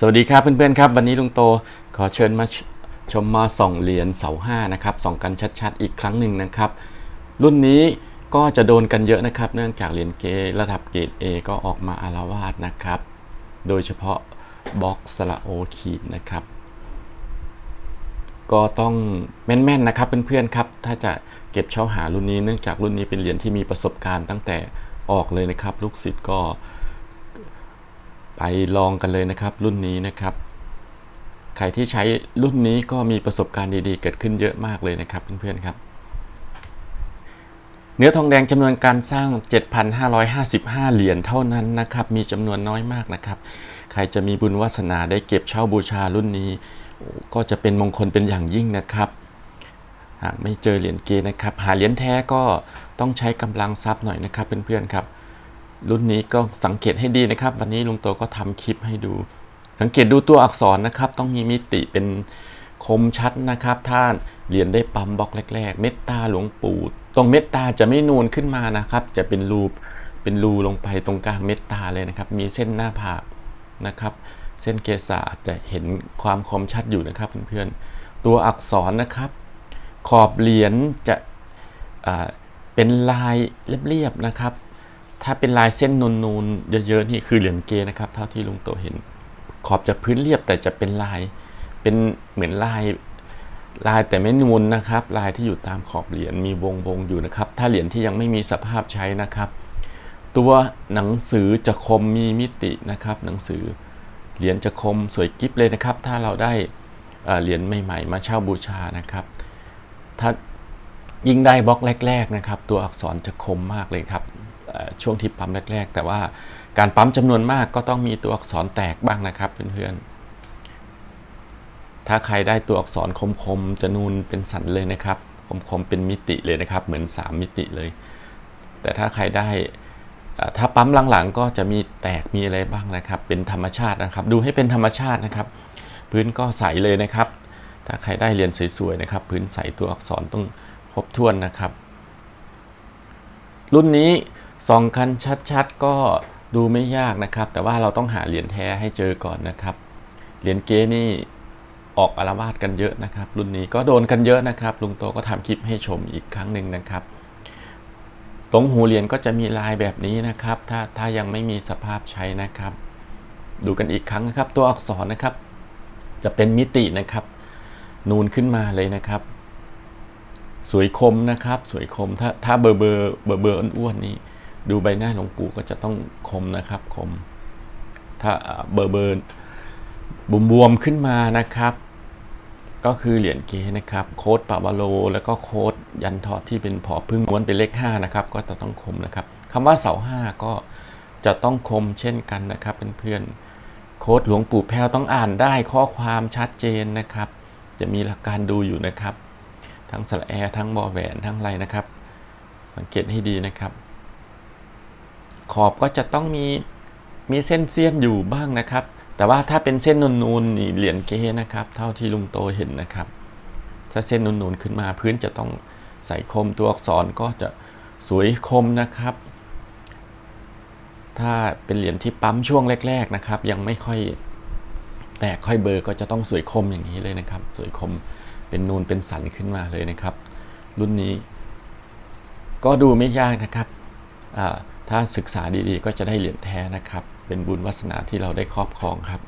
สวัสดีครับเพื่อนๆครับ วันนี้ลุงโตขอเชิญมาชชมมาส่องเหรียญเสาห้านะครับส่องกันชัดๆ อีกครั้งหนึ่งนะครับ รุ่นนี้ก็จะโดนกันเยอะนะครับ เนื่องจากเหรียญเกระดับเกรด A ก็ออกมาอารวาสนะครับ โดยเฉพาะบล็อกสละโอขีดนะครับ ก็ต้องแม่นๆนะครับเพื่อนๆครับ ถ้าจะเก็บเช่าหารุ่นนี้เนื่องจากรุ่นนี้เป็นเหรียญที่มีประสบการณ์ตั้งแต่ออกเลยนะครับ ลูกศิษย์ก็ ไปลองกันเลยนะครับรุ่นนี้นะครับ ใครที่ใช้รุ่นนี้ก็มีประสบการณ์ดีๆ เกิดขึ้นเยอะมากเลยนะครับเพื่อนๆครับ เนื้อทองแดงจำนวนการสร้าง 7,555 เหรียญเท่านั้นนะครับ มีจำนวนน้อยมากนะครับ ใครจะมีบุญวาสนาได้เก็บเช่าบูชารุ่นนี้ ก็จะเป็นมงคลเป็นอย่างยิ่งนะครับหากไม่เจอเหรียญเกนะครับ หาเหรียญแท้ก็ต้องใช้กำลังทรัพย์หน่อยนะครับเพื่อนๆครับ รุ่นนี้ก็สังเกตให้ดีนะครับ วันนี้ลุงโตก็ทำคลิปให้ดู สังเกตดูตัวอักษรนะครับ ต้องมีมิติเป็นคมชัดนะครับถ้านเหรียญได้ปั๊มบล็อกแรก ๆ เม็ดตาหลวงปู่ตรงเม็ดตาจะไม่นูนขึ้นมานะครับ จะเป็นรูปเป็นรูลงไปตรงกลางเม็ดตาเลยนะครับ มีเส้นหน้าผากนะครับ เส้นเกษาจะเห็นความคมชัดอยู่นะครับเพื่อนๆตัวอักษรนะครับ ขอบเหรียญจะเป็นลายเรียบๆนะครับ ถ้าเป็นลายเส้นนูนๆเยอะๆนี่คือเหรียญเกนะครับ เท่าที่ลุงโตเห็น ขอบจะพื้นเรียบแต่จะเป็นลายเป็นเหมือนลายลายแต่ไม่นูนนะครับ ลายที่อยู่ตามขอบเหรียญมีวงวงๆอยู่นะครับ ถ้าเหรียญที่ยังไม่มีสภาพใช้นะครับ ตัวหนังสือจะคมมีมิตินะครับ หนังสือเหรียญจะคมสวยกิ๊บเลยนะครับ ถ้าเราได้เหรียญใหม่ๆ มาเช่าบูชานะครับ ถ้ายิ่งได้บล็อกแรก ๆนะครับ ตัวอักษรจะคมมากเลยครับ ช่วงที่ปั๊มแรก ๆ แต่ว่าการปั๊มจำนวนมากก็ต้องมีตัวอักษรแตกบ้างนะครับเพื่อนๆ ถ้าใครได้ตัวอักษรคมๆจะนูนเป็นสันเลยนะครับคมๆเป็นมิติเลยนะครับ เหมือน 3 มิติเลย แต่ถ้าใครได้ถ้าปั๊มหลังๆ ก็จะมีแตกมีอะไรบ้างนะครับ เป็นธรรมชาตินะครับ ดูให้เป็นธรรมชาตินะครับ พื้นก็ใสเลยนะครับ ถ้าใครได้เรียนสวยๆนะครับ พื้นใสตัวอักษรต้องครบถ้วนนะครับ รุ่นนี้ ส่องคันชัดๆ ก็ดูไม่ยากนะครับ แต่ว่าเราต้องหาเหรียญแท้ให้เจอก่อนนะครับ เหรียญเก๊นี่ออกอารวาสกันเยอะนะครับ รุ่นนี้ก็โดนกันเยอะนะครับ ลุงโตก็ทำคลิปให้ชมอีกครั้งหนึ่งนะครับ ตรงหูเหรียญก็จะมีลายแบบนี้นะครับ ถ้าถ้ายังไม่มีสภาพใช้นะครับ ดูกันอีกครั้งนะครับ ตัวอักษรนะครับ จะเป็นมิตินะครับ นูนขึ้นมาเลยนะครับ สวยคมนะครับ สวยคมถ้าถ้าเบอร์เบอร์เบอร์เบอร์อ้วนๆนี่ ดูใบหน้าหลวงปู่ก็จะต้องคมนะครับคม ถ้าเบอร์เบอร์บุมบวมๆขึ้นมานะครับ ก็คือเหรียญเกนะครับ โค้ดปาบาโล แล้วก็โค้ดยันทอดที่เป็นผอพึ่งม้วนเป็นเลข5นะครับก็จะต้องคมนะครับคำว่าเสาห้าก็จะต้องคมเช่นกันนะครับเพื่อนๆโค้ดหลวงปู่แพ้วต้องอ่านได้ข้อความชัดเจนนะครับ จะมีหลักการดูอยู่นะครับ ทั้งสระแอร์ทั้งบอแหวนทั้งไรนะครับ สังเกตให้ดีนะครับ ขอบก็จะต้องมีมีเส้นเสี้ยนอยู่บ้างนะครับ แต่ว่าถ้าเป็นเส้นนูนๆนี่เหรียญเก้นะครับ เท่าที่ลุงโตเห็นนะครับ ถ้าเส้นนูนๆขึ้นมาพื้นจะต้องใส่คมตัวอักษรก็จะสวยคมนะครับ ถ้าเป็นเหรียญที่ปั๊มช่วงแรก ๆนะครับ ยังไม่ค่อยแตกค่อยเบอร์ก็จะต้องสวยคมอย่างนี้เลยนะครับ สวยคมเป็นนูนเป็นสันขึ้นมาเลยนะครับ รุ่นนี้ ก็ดูไม่ยากนะครับอ่า ถ้าศึกษาดีๆ ก็จะได้เหรียญแท้นะครับ เป็นบุญวาสนาที่เราได้ครอบครองครับ